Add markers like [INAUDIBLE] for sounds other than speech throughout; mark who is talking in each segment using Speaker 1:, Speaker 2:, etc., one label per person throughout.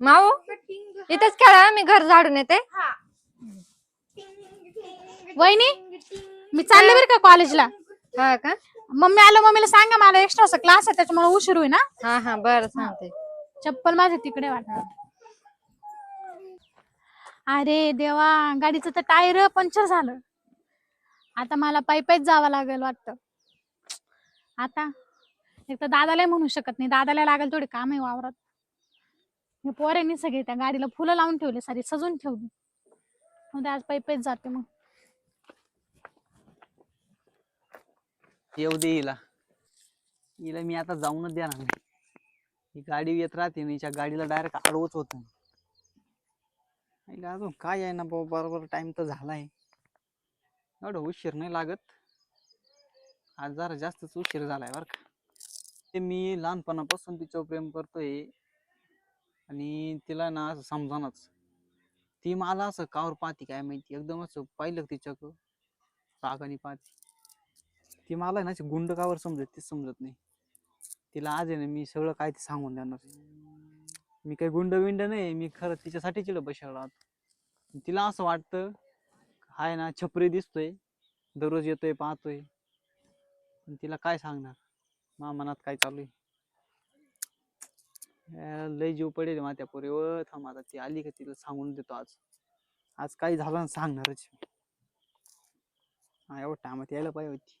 Speaker 1: माऊ इथेच खेळा मी घर झाडून येते.
Speaker 2: वहिनी मी चालले बरं का कॉलेजला
Speaker 1: हा का?
Speaker 2: मम्मी आलं मम्मीला सांगा मला एक्स्ट्रा क्लास आहे त्याच्यामुळे उशीर होईल ना
Speaker 1: हा हा बरं सांगते.
Speaker 2: चप्पल माझे तिकडे वाटत अरे देवा गाडीचं तर टायर पंक्चर झालं. आता मला पायी पायीच जावं लागेल वाटतं. आता एक तर दादाला म्हणू शकत नाही. दादाला लागेल थोडे काम आहे वावरात. हे पोऱ्यांनी सगळे त्या गाडीला फुलं लावून ठेवले सारी सजून ठेवली. उद्या आज पायी पायीच जाते मग.
Speaker 3: येऊ दे हिला. हिला मी आता जाऊनच देणार नाही. ही गाडी येत राहते ना हिच्या गाडीला डायरेक्ट आडवच होत हिला अजून काय आहे ना बाबा बरोबर टाइम तर झालाय. एवढं उशीर नाही लागत. आज जरा जास्तच उशीर झालाय बरं का. ते मी लहानपणापासून तिच्यावर प्रेम करतोय. आणि तिला ना असं समजानच ती मला असं कावर पाहते काय माहिती? एकदम असं पाहिलं तिच्याकडं रागाने पाहते. ती मला आहे ना अशी गुंड कावर समजत तीच समजत नाही. तिला आज आहे ना मी सगळं काय ते सांगून देणार मी काही गुंड विंड नाही मी खरं तिच्यासाठी चिड बसला तिला असं वाटतं हाय ना छपरी दिसतोय दररोज येतोय पाहतोय. पण तिला काय सांगणार? मा मनात काय चालू आहे? यार, लय जीव पडेल माझ्या पोरी व थांब आता ती आली का तिला सांगून देतो आज. आज काही झालं ना सांगणारच. हा एवढं टायमात यायला पाहिजे होती.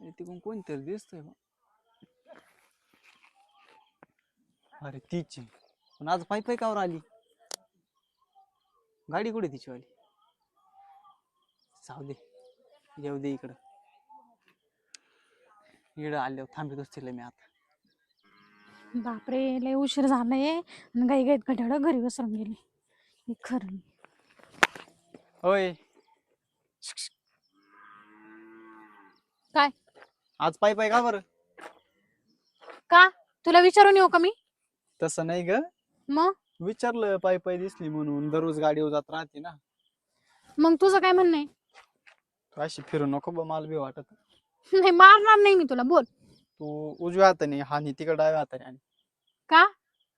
Speaker 3: अरे तिकडून कोणतरी दिसतोय बा. अरे तीच. पण आज पायी पायी कावर आली. गाडी कुठे तिची वाली जाऊ दे. येऊ दे इकडं. इकडं आल्यावर थांबतच तिला मी आता.
Speaker 2: बापरे लय उशीर झालाय आणि गाई गाईत घड्याळ घरी विसरून गेले. हे खरं. नाही.
Speaker 3: होय
Speaker 2: काय?
Speaker 3: आज पायी पायी का बरं?
Speaker 2: का? तुला विचारून येऊ का मी?
Speaker 3: तसं नाही ग.
Speaker 2: मग?
Speaker 3: विचारलं पायी पायी दिसली म्हणून. दररोज गाडीवर जात राहते ना.
Speaker 2: मग तुझं काय म्हणणं आहे?
Speaker 3: तू अशी फिरू नको बा मला बी वाटत.
Speaker 2: नाही मारणार नाही मी तुला. बोल.
Speaker 3: तू उजव्या हाताने हा नी तिकडे डाव्या हाताने आणि
Speaker 2: का?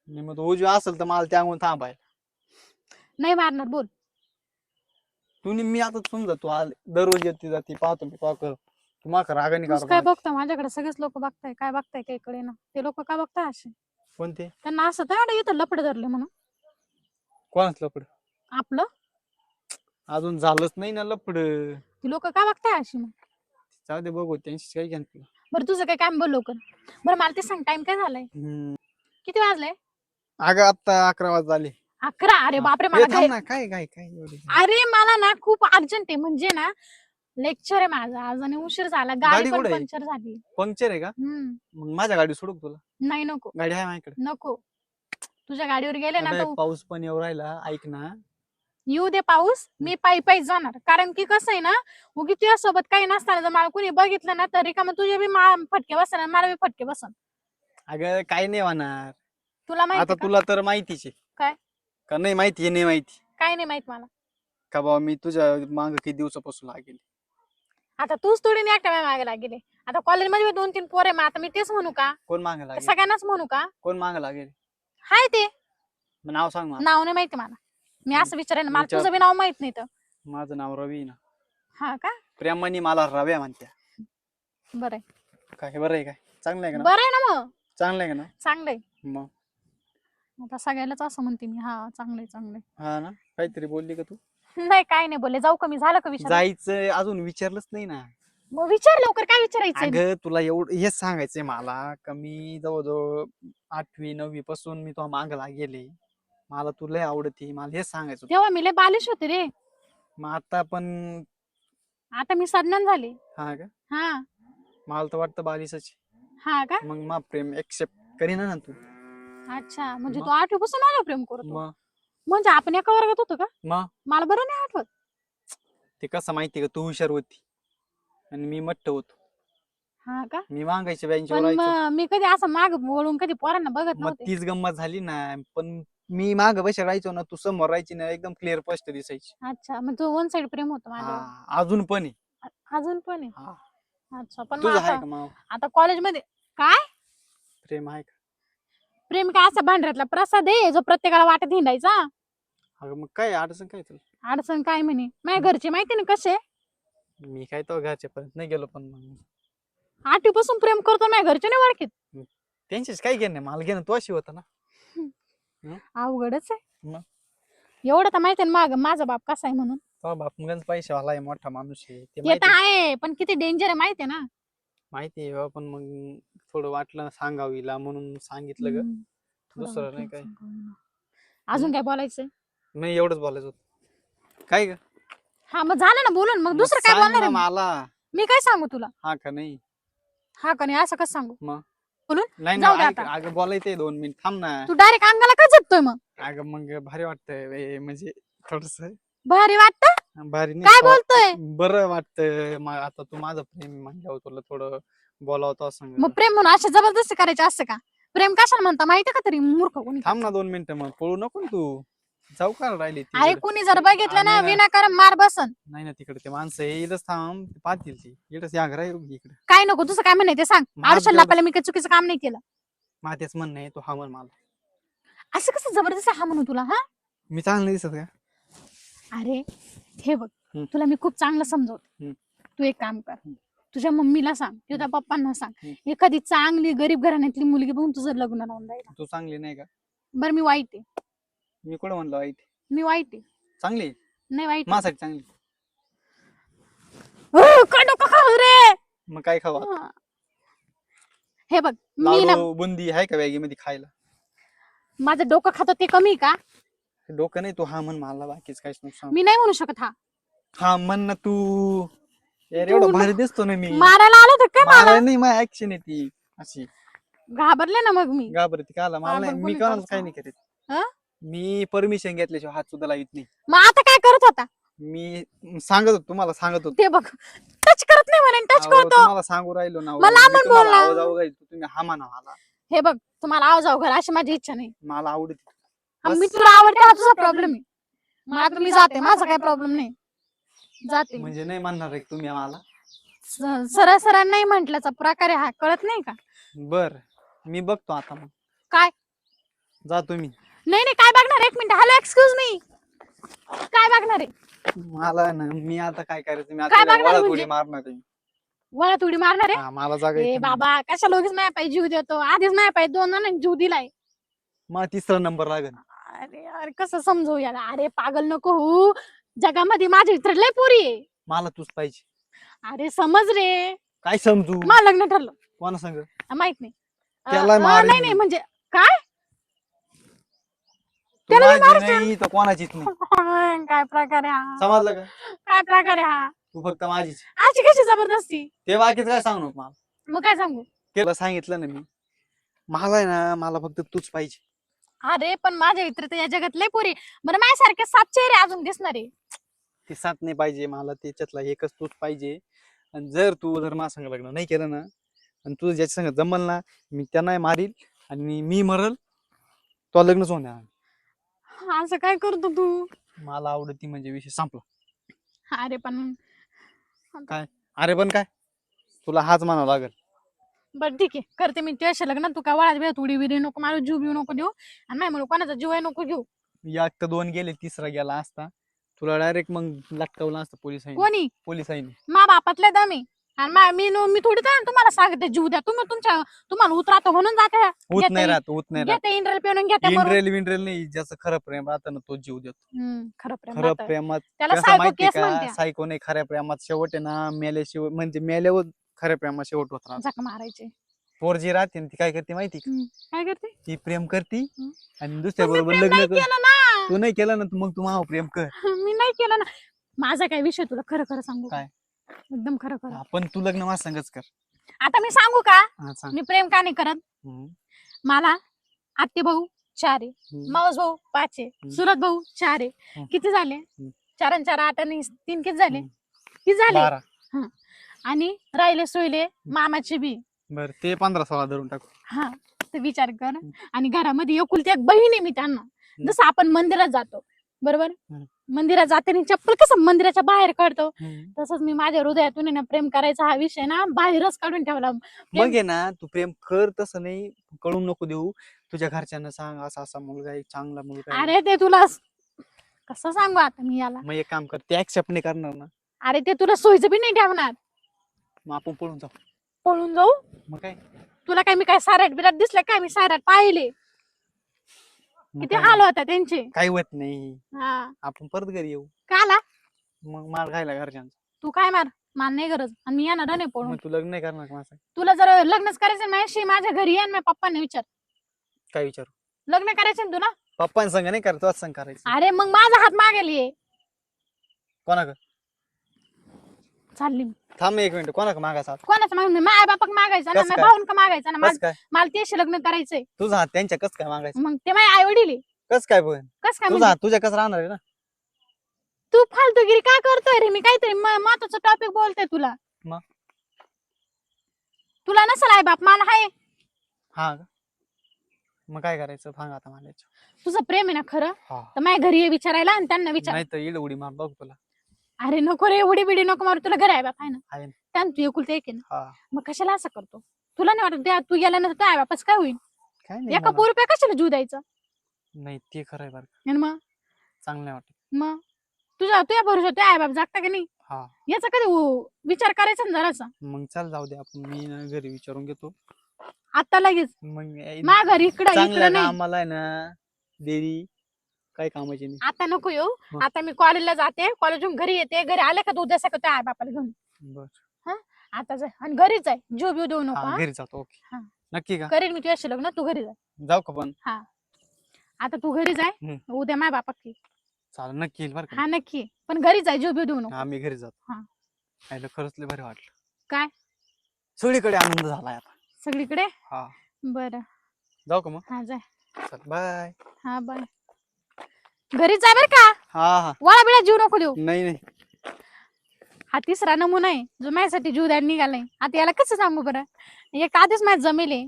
Speaker 3: मी मग उजव्या असेल तर मला त्यामुळे थांबाय
Speaker 2: नाही मारणार बोल.
Speaker 3: तू नी मी आता समजा तू आल दररोज येते जाते पाहतो मी पाहतो तू माका रागाने
Speaker 2: तूच काय
Speaker 3: का
Speaker 2: बघतो माझ्याकडे सगळेच लोक बघताय काय बघताय काय कडे ना. ते लोक काय बघताय असे?
Speaker 3: कोणते?
Speaker 2: त्यांना असं तर इथं लपड धरले म्हणून.
Speaker 3: कोणाच लपड?
Speaker 2: आपलं?
Speaker 3: अजून झालंच नाही ना लपड.
Speaker 2: ती लोक काय बघताय अशी मग?
Speaker 3: जाऊ दे बघू त्यांची काय घेण तुला
Speaker 2: बरं तुझं काय काम बोल लवकर. बरं मला ते सांग टाइम काय झालाय?
Speaker 3: हम्म.
Speaker 2: किती वाजले?
Speaker 3: अगं आता अकरा वाजता आले
Speaker 2: अकरा? अरे
Speaker 3: हा.
Speaker 2: बापरे मला
Speaker 3: थांब
Speaker 2: घाई-
Speaker 3: ना काय काय काय एवढी
Speaker 2: अरे मला ना खूप अर्जंट आहे. म्हणजे ना लेक्चर आहे माझा. आज आणि उशीर झाला.
Speaker 3: गाडी
Speaker 2: गाडी पण
Speaker 3: कुठे आहे?
Speaker 2: पंक्चर झाली.
Speaker 3: पंक्चर आहे का?
Speaker 2: हम्म.
Speaker 3: मग माझ्या गाडी सोडू का तुला?
Speaker 2: नाही नको.
Speaker 3: गाडी आहे माझ्याकडे.
Speaker 2: नको. तुझ्या गाडीवर गेले ना तर
Speaker 3: पाऊस पण येऊ राहिला. ऐक ना.
Speaker 2: येऊ दे पाऊस मी पायी पायी जाणार. कारण की कसं आहे ना उगी तुझ्या सोबत काही नसताना जर मला कोणी बघितलं ना तरी का मग तुझे बी मा- फटके बसन आणि मला बी फटके बसन
Speaker 3: अगं काय नाही होणार.
Speaker 2: तुला
Speaker 3: आता
Speaker 2: माहिती
Speaker 3: तुला तर माहितीच आहे.
Speaker 2: काय?
Speaker 3: का नाही माहिती हे नाही माहिती.
Speaker 2: काय नाही माहीत मला.
Speaker 3: का बाबा मी तुझ्या माग किती दिवसापासून लागेल?
Speaker 2: आता तूच थोडी नाही एकट्या मागे लागेले आता कॉलेजमध्ये दोन तीन पोरे मग आता मी तेच म्हणू का?
Speaker 3: कोण माग लागेल?
Speaker 2: सगळ्यांनाच म्हणू का?
Speaker 3: कोण माग लागेल?
Speaker 2: हाय ते.
Speaker 3: मग नाव सांग मला.
Speaker 2: नाव नाही माहिती मला. मी असं विचारेन मला
Speaker 3: विचार.
Speaker 2: तुझं बी नाव माहीत नाही तर.
Speaker 3: माझं नाव रवी ना.
Speaker 2: हा का?
Speaker 3: प्रेमाने मला रव्या म्हणत्या.
Speaker 2: बरं आहे.
Speaker 3: काय बरं आहे काय? चांगलं आहे का ना?
Speaker 2: बरं आहे ना मग.
Speaker 3: चांगलं आहे का ना?
Speaker 2: चांगलंय
Speaker 3: मग?
Speaker 2: आता सगळ्यालाच असं म्हणते मी. हा चांगलंय चांगलंय
Speaker 3: हा ना? काहीतरी बोलली का तू?
Speaker 2: नाही काय नाही बोलले. जाऊ कमी झालं का विचार?
Speaker 3: जायचं अजून विचारलंच नाही ना.
Speaker 2: मग विचार लवकर. काय विचारायचंय?
Speaker 3: अगं तुला एवढं हेच सांगायचंय मला का मी जवळजवळ आठवी नववी पासून मी तुला माग लागेले. मला तुला लय आवडते मला हेच सांगायचं होतं.
Speaker 2: तेव्हा मी लय बालिश होते रे.
Speaker 3: मग आता पण
Speaker 2: आता मी सज्ञान झाले.
Speaker 3: हा का?
Speaker 2: हा.
Speaker 3: मला तर वाटतं बालिसच
Speaker 2: हा का?
Speaker 3: मग मा प्रेम एक्सेप्ट करीना ना तू.
Speaker 2: अच्छा म्हणजे
Speaker 3: मग?
Speaker 2: तू आठवीपासून मला प्रेम करतो.
Speaker 3: मग?
Speaker 2: म्हणजे आपण एका वर्गात होतो का?
Speaker 3: मग?
Speaker 2: मला बरं नाही आठवत.
Speaker 3: ते कसं माहितीये का? तू हुशार होती. आणि मी मट्ट होतो.
Speaker 2: हा का?
Speaker 3: मी
Speaker 2: पण
Speaker 3: राहायचो
Speaker 2: मग मी कधी असं माग वळून कधी पोरांना बघत
Speaker 3: मग
Speaker 2: नव्हते.
Speaker 3: तीच गंमत झाली ना पण मी माग बस राहायचो ना तू समोर राहायची ना एकदम क्लिअर स्पष्ट दिसायची.
Speaker 2: अच्छा मग तू वन साइड प्रेम होतं
Speaker 3: हा, अजून पण आहे.
Speaker 2: अजून पण आहे?
Speaker 3: हा.
Speaker 2: अच्छा पण मग
Speaker 3: तुझं आहे
Speaker 2: आता
Speaker 3: का माव
Speaker 2: आता कॉलेजमध्ये काय?
Speaker 3: प्रेम आहे का?
Speaker 2: प्रेम काय असा भांडऱ्यातला प्रसाद आहे जो प्रत्येकाला वाटत हिंडायचा?
Speaker 3: अगं मग काय अडचण काय तुला?
Speaker 2: अडचण काय म्हणे? माझ्या घरचे माहिती ना कसे?
Speaker 3: मी काय तो घरच्या पर्यंत नाही गेलो पण मग.
Speaker 2: आठवीपासून प्रेम करतो माझ्या घरचे नाही ओळखीत.
Speaker 3: त्यांच्याच काय घेणं मला घेणं तो अशी होता ना.
Speaker 2: अवघडच आहे.
Speaker 3: मग?
Speaker 2: एवढं तर माहिती आहे ना माग माझा बाप कसा आहे म्हणून.
Speaker 3: तो पैसे वाला आहे मोठा माणूस आहे ते माहिती
Speaker 2: आहे पण किती डेंजर आहे माहिती आहे ना.
Speaker 3: माहिती आहे बा, पण मग थोडं वाटलं सांगावं हिला म्हणून सांगितलं ग.
Speaker 2: हम्म. थोडं
Speaker 3: दुसरं
Speaker 2: वाटलं
Speaker 3: नाही काय.
Speaker 2: सांगावं. अजून काय बोलायचंय?
Speaker 3: नाही एवढंच बोलायचं होतं. काय ग?
Speaker 2: हा मग झालं ना बोलून मग
Speaker 3: मग
Speaker 2: दुसरं काय
Speaker 3: सांग
Speaker 2: बोलणार
Speaker 3: ना
Speaker 2: आहे मी?
Speaker 3: मला.
Speaker 2: मी काय सांगू तुला?
Speaker 3: हा का नाही?
Speaker 2: हा का नाही असं कसं सांगू?
Speaker 3: नाही
Speaker 2: जाऊ दे आता.
Speaker 3: अगं बोलायचंय दोन मिनिट. थांब ना.
Speaker 2: तू डायरेक्ट अंगाला का झटतोय मग?
Speaker 3: अगं मग भारी वाटतंय म्हणजे थोडस.
Speaker 2: भारी वाटत?
Speaker 3: भारी नाही.
Speaker 2: काय बोलतोय?
Speaker 3: बरं वाटतंय. मा- आता तू माझं प्रेम म्हणल्यावर तुला थोडं बोलावं तो सांग.
Speaker 2: मग प्रेम म्हणून अशा जबरदस्ती करायचे असतं का? प्रेम कशाला म्हणता? माहिती का तरी मूर्ख कोणी?
Speaker 3: थांब ना दोन मिनिटं मग. पळू नको ना तू. जाऊ का राहिली
Speaker 2: अरे
Speaker 3: इकडं?
Speaker 2: कुणी जर बघितलं ना
Speaker 3: ना-
Speaker 2: विनाकारण मार बसन.
Speaker 3: नाही ना तिकडे ते माणसं इथंच थांब ते पाहतील ती. इथंच या घरा इकडे.
Speaker 2: काय नको तुझं काय म्हणाय ते सांग. आयुष्यात
Speaker 3: जेवढं-
Speaker 2: लापायला मी काही चुकीचं काम नाही केलं.
Speaker 3: माझ्याच म्हणणं आहे तू हा म्हण मला.
Speaker 2: असं कसं जबरदस्त हा म्हणू तुला हा?
Speaker 3: मी चांगलं दिसत का
Speaker 2: अरे हे बघ
Speaker 3: हम्म.
Speaker 2: तुला मी खूप चांगलं समजवते.
Speaker 3: हम्म.
Speaker 2: तू एक काम कर तुझ्या मम्मीला सांग किंवा त्या पप्पांना सांग. एखादी चांगली गरीब घराण्यातली मुलगी बघून तुझं लग्न लावून द्यायला
Speaker 3: तू चांगली नाही का?
Speaker 2: बरं मी वाईट आहे.
Speaker 3: मी कुठं म्हणलं वाईट
Speaker 2: मी वाईट आहे.
Speaker 3: चांगली.
Speaker 2: नाही वाईट.
Speaker 3: माझ्यासाठी चांगली
Speaker 2: अं, काय डोकं खाऊ रे?
Speaker 3: मग काय खावा
Speaker 2: हा. हे बघ मी ना
Speaker 3: लाडू बुंदी आहे का बॅगी मध्ये खायला?
Speaker 2: माझं डोकं खातो ते कमी का?
Speaker 3: डोकं नाही तू हा म्हण मला बाकीच काहीच नको सांगू.
Speaker 2: मी नाही म्हणू शकत हा.
Speaker 3: हा म्हण ना तू. यार
Speaker 2: तू
Speaker 3: एवढं
Speaker 2: ना-
Speaker 3: भारी दिसतो ना मी.
Speaker 2: मारायला आलं तर काय मला?
Speaker 3: मला नाही माझी ऍक्शन आहे ती अशी.
Speaker 2: घाबरले ना मग मी.
Speaker 3: घाबरती का आला? मला
Speaker 2: हा,
Speaker 3: नाही मी
Speaker 2: कोणी
Speaker 3: कोणाला
Speaker 2: करतं?
Speaker 3: काही नाही करीत.
Speaker 2: हा?
Speaker 3: मी परमिशन घेतल्याशिवाय हात सुद्धा लावित नाही.
Speaker 2: मग आता काय करत होता?
Speaker 3: मी सांगत होतो तुम्हाला सांगत होतो.
Speaker 2: ते बघ टच करत नाही म्हणे टच
Speaker 3: अहो,
Speaker 2: करतो.
Speaker 3: तुम्हाला सांगू राहिलो ना
Speaker 2: मला
Speaker 3: मी तुम्हाला
Speaker 2: बोलला.
Speaker 3: आवाज तुम्ही हा म्हणा मला
Speaker 2: हे बघ तुम्हाला आवाज जाऊ घर अशी माझी इच्छा नाही.
Speaker 3: मला आवडत.
Speaker 2: हा,
Speaker 3: बस.
Speaker 2: मी तुला आवडते हा तुझा प्रॉब्लेम आहे. मग आता मी जाते माझा काही प्रॉब्लेम नाही. जाते
Speaker 3: म्हणजे नाही म्हणणार आहे का तुम्ही मला
Speaker 2: स- सरळ सरळ नाही म्हटल्याचा प्रकार आहे हा कळत नाही का?
Speaker 3: बर मी बघतो आता मग.
Speaker 2: काय?
Speaker 3: जा तुम्ही.
Speaker 2: नाही नाही काय बघणार? एक मिनिट. हॅलो एक्सक्यूज मी काय बघणार आहे?
Speaker 3: मला ना मी आता काय करायचं? मी
Speaker 2: काय
Speaker 3: आता
Speaker 2: बघणार म्हणजे?
Speaker 3: थोडी मारणार आहे.
Speaker 2: तुडी मारणार आहे?
Speaker 3: हा, मला जागा
Speaker 2: ए
Speaker 3: येते ना.
Speaker 2: बाबा कशा लोकीच नाही पाहिजे जीव देतो? आधीच नाही पाहिजे दोन जणांनी जीव दिलाय.
Speaker 3: मग तिसरा नंबर लागेल.
Speaker 2: अरे अरे कसं समजवू याला? अरे पागल नको हो. जगामध्ये माझ्या इतर लय पोरी आहे.
Speaker 3: मला तूच पाहिजे.
Speaker 2: अरे समज रे.
Speaker 3: काय समजू?
Speaker 2: मला लग्न ठरलं.
Speaker 3: कोणा सांग?
Speaker 2: माहीत नाही. अ,
Speaker 3: त्याला
Speaker 2: अ,
Speaker 3: मारीन
Speaker 2: नाही
Speaker 3: मी.
Speaker 2: नाही म्हणजे काय? त्याला मी
Speaker 3: माझी नाही तर कोणाचीच नाही.
Speaker 2: काय प्रकार आहे हा?
Speaker 3: समजलं का?
Speaker 2: काय प्रकार आहे हा?
Speaker 3: तू फक्त माझीच.
Speaker 2: अशी कशी जबरदस्ती?
Speaker 3: ते बाकीच काय सांगू नको मला?
Speaker 2: मग काय सांगू?
Speaker 3: तुला सांगितलं ना मी. मला आहे ना मला फक्त तूच पाहिजे.
Speaker 2: अरे पण माझ्या इतर तर या जगात लय पोरी बरं माझ्यासारखे सात चेहरे अजून दिसणार
Speaker 3: ती साथ नाही पाहिजे मला त्याच्यातला एकच तूच पाहिजे. आणि जर तू जर माझ्या संग लग्न नाही केलं ना आणि तुझं ज्याच्या संग जमल ना मी त्यांना मारील आणि मी मरल तो लग्नच होऊन देणार.
Speaker 2: असं काय करतो तू?
Speaker 3: मला आवडती म्हणजे विषय संपला.
Speaker 2: अरे पण
Speaker 3: अरे पण काय? तुला हाच म्हणावं लागेल.
Speaker 2: बरं ठीक आहे करते मी तुझ्या लग्न. तू काय वळात भेट उडी बिडी नको मला जीव बिव नको देऊ. आणि नाही म्हणू कोणाचा जीव आहे नको घेऊ.
Speaker 3: एक तर दोन गेले तिसरा गेला असता. तुला डायरेक्ट मग लटकवलं असतं पोलिसांनी
Speaker 2: कोणी?
Speaker 3: पोलिसांनी
Speaker 2: मा बापातले दमी. आणि मा- मी नो- मी थोडी तर तुम्हाला सांगते जीव द्या. तुम्ही तुमच्या तुम्हाला उतरातो म्हणून जाते.
Speaker 3: होत नाही राहत होत नाही राहत.
Speaker 2: घेते इंद्रेल पिऊन घेते मरून.
Speaker 3: इंड्रेल विंड्रेल नाही ज्याचं खरं प्रेम राहतं ना तो जीव देतो.
Speaker 2: हम्म, खरं प्रेम
Speaker 3: खरं
Speaker 2: राहतं.
Speaker 3: प्रेमात
Speaker 2: त्याला
Speaker 3: कसं
Speaker 2: सायको
Speaker 3: माहितीये
Speaker 2: केस
Speaker 3: का?
Speaker 2: म्हणते
Speaker 3: सायको नाही खऱ्या प्रेमात शेवट आहे ना मेल्याशिवाय म्हणजे मेल्यावर खऱ्या प्रेमात शेवट होत राहत.
Speaker 2: झक मारायचे.
Speaker 3: पोर जी राहते ना ती काय करते माहिती का?
Speaker 2: काय करते?
Speaker 3: ती प्रेम करती
Speaker 2: हम्म.
Speaker 3: आणि दुसऱ्या
Speaker 2: पण मी
Speaker 3: बरोबर
Speaker 2: प्रेम
Speaker 3: लग्न
Speaker 2: नाही
Speaker 3: कर
Speaker 2: केलं ना.
Speaker 3: तू नाही केलं ना तू मग तू माव प्रेम कर. [LAUGHS]
Speaker 2: मी नाही केलं ना. माझा काय विषय तुला खरं खरं सांगू?
Speaker 3: काय?
Speaker 2: एकदम खरं खरं.
Speaker 3: हा, पण तू लग्न संगच कर.
Speaker 2: आता मी सांगू का?
Speaker 3: हा सांग.
Speaker 2: मी प्रेम का नाही करत?
Speaker 3: हम्म,
Speaker 2: मला आत्ते भाऊ चार आहे.
Speaker 3: हम्म.
Speaker 2: मावस भाऊ पाच आहे. सुरत भाऊ चार आहे. किती झाले? चार आणि चार आठ आणि तीन किती झाले. किती झाले?
Speaker 3: बारा.
Speaker 2: आणि राहिले सोयले मामाचे बी.
Speaker 3: बर ते पंधरा सोळा धरून टाकू.
Speaker 2: हा तर विचार कर. आणि घरामध्ये एकुलती एक बहीण आहे मी त्यांना. जसं आपण मंदिरात जातो. बरोबर?
Speaker 3: हम्म.
Speaker 2: मंदिरात जाते आणि चप्पल कसं मंदिराच्या बाहेर काढतो?
Speaker 3: हम्म.
Speaker 2: तसंच मी माझ्या हृदयातून आहे ना प्रेम करायचा हा विषय ना बाहेरच काढून ठेवला.
Speaker 3: मग आहे ना तू प्रेम कर तसं नाही कळून नको देऊ. तुझ्या घरच्यांना सांग असा असा मुलगा आहे चांगला मुलगा आहे.
Speaker 2: अरे ते तुला स- कसं सांगू आता मी याला?
Speaker 3: मग एक काम कर ते ऍक्सेप्ट नाही करणार ना.
Speaker 2: अरे ते तुला सोयीचं बी नाही ठेवणार.
Speaker 3: मग आपण पळून जाऊ.
Speaker 2: पळून जाऊ?
Speaker 3: मग काय?
Speaker 2: तुला काय मी काय साराट बिराट दिसले काय मी साराट पाहिले. किती
Speaker 3: काय?
Speaker 2: हाल होता त्यांचे?
Speaker 3: काही होत नाही.
Speaker 2: हा.
Speaker 3: आपण परत घरी येऊ.
Speaker 2: का आला?
Speaker 3: मग मार खायला घरच्यांचा.
Speaker 2: तू काय मार? मान नाही गरज. आणि मी येणार नाही पळून.
Speaker 3: मग तू लग्न नाही करणार का माझं
Speaker 2: तुला जर लग्नच करायचं माझ्याशी माझ्या घरी ये माझ्या पप्पाने विचार.
Speaker 3: काय विचारू?
Speaker 2: लग्न करायचं ना तुला?
Speaker 3: पप्पांनी संग नाही करत संग करायचं.
Speaker 2: अरे मग माझा हात मागेल ये.
Speaker 3: कोणाक
Speaker 2: चालली मी.
Speaker 3: थांब एक मिनिट कोणाक मागायचा?
Speaker 2: कोणाचं मागून माझ्या बापाक मागायचा ना
Speaker 3: कसं
Speaker 2: माझ्या
Speaker 3: काय?
Speaker 2: भाऊन का मागायचा ना
Speaker 3: कस काय?
Speaker 2: मला त्याशी लग्न करायचंय.
Speaker 3: तुझा हात त्यांच्या कस काय मागायचं?
Speaker 2: मग ते माझे आई वडील
Speaker 3: कस काय पण
Speaker 2: कस काय
Speaker 3: तुझा
Speaker 2: म्हणजे?
Speaker 3: हात तुझ्या कस राहणार आहे ना?
Speaker 2: तू फालतूगिरी का करतोय रे? मी काहीतरी महत्वाचं टॉपिक बोलते तुला.
Speaker 3: मग?
Speaker 2: तुला नसेल आई बाप मला हाय.
Speaker 3: हा का? मग काय करायचं? सांग आता मला.
Speaker 2: तुझं प्रेम आहे ना खरं?
Speaker 3: हा.
Speaker 2: तर माझ्या घरी ये विचारायला आणि त्यांना विचार.
Speaker 3: नाही तर इड उडी मार बघ तुला.
Speaker 2: अरे नको रे उडी बिडी नको मारू तुला घर आहे बाप आहे ना?
Speaker 3: आहे ना.
Speaker 2: त्यानं तू एकुलते एक आहे ना.
Speaker 3: हा.
Speaker 2: मग कशाला असं करतो? तुला नाही वाटत त्या- तू गेल्यानंतर आई बापाच काय होईल?
Speaker 3: काय नाही
Speaker 2: एका
Speaker 3: मला.
Speaker 2: पोरुप्या कशाला जीव द्यायचं?
Speaker 3: नाही ते खरं आहे बरं का.
Speaker 2: आणि मग?
Speaker 3: चांगलं नाही वाटत.
Speaker 2: मग? तुझ्या तुझ्या भरोसा तुझ्या आई बाप जागता की नाही?
Speaker 3: हा.
Speaker 2: याचा कधी उ- विचार करायचा ना जरासा?
Speaker 3: मग चल जाऊ दे आपण मी ना घरी विचारून घेतो.
Speaker 2: आता लगेच.
Speaker 3: मग ए-
Speaker 2: माझ्या घरी इकडं
Speaker 3: चांगल्या
Speaker 2: इकडं नाही.
Speaker 3: कामाला आहे ना देवी. काही कामाची नाही.
Speaker 2: आता नको येऊ? आता मी कॉलेजला जाते. कॉलेजून घरी येते. घरी आले का तू उद्या सकाळ आई बापाला घेऊन?
Speaker 3: बर.
Speaker 2: आता जाय आणि घरीच आहे. जीव बिव देऊ नको
Speaker 3: हा
Speaker 2: हा?
Speaker 3: घरी जातो. ओके.
Speaker 2: हा.
Speaker 3: नक्की का?
Speaker 2: करेन मी तुझ्याशी लग्न. तू घरी जाय
Speaker 3: जाऊ का पण?
Speaker 2: आता तू घरी जाय
Speaker 3: हम्म.
Speaker 2: उद्या माय बापा की
Speaker 3: चालेल नक्की येईल बरं का?
Speaker 2: हा नक्की. पण घरी जाय जीव बिव देऊ नको.
Speaker 3: हा मी घरी जातो.
Speaker 2: हा.
Speaker 3: आयला खरंच लय भारी वाटलं.
Speaker 2: काय?
Speaker 3: सगळीकडे आनंद झालाय आता.
Speaker 2: सगळीकडे?
Speaker 3: हा.
Speaker 2: बरं.
Speaker 3: जाऊ का मग?
Speaker 2: हा जाय
Speaker 3: चल बाय.
Speaker 2: हा बाय. घरी जाय बर का?
Speaker 3: हा हा.
Speaker 2: वळा बिळा जीव नको देऊ.
Speaker 3: नाही नाही.
Speaker 2: हा तिसरा नमुना आहे जो माझ्यासाठी जीव द्यायला निघालाय. आता याला कसं सांगू बरं? एक आधीच माझ्या जमेले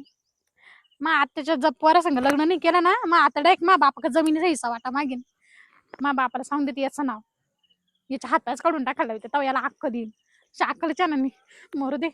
Speaker 2: मग आत्याच्या जप पोरा संग लग्न नाही केलं ना मग आता डायरेक्ट मा बापा जमिनीचा हिस्सा वाटा मागेन. मा बापाला सांगून देते याचं नाव. याच्या हाताच काढून टाकायला होते तेव्हा याला अक्क देईल अक्कलच्या ना मरू दे.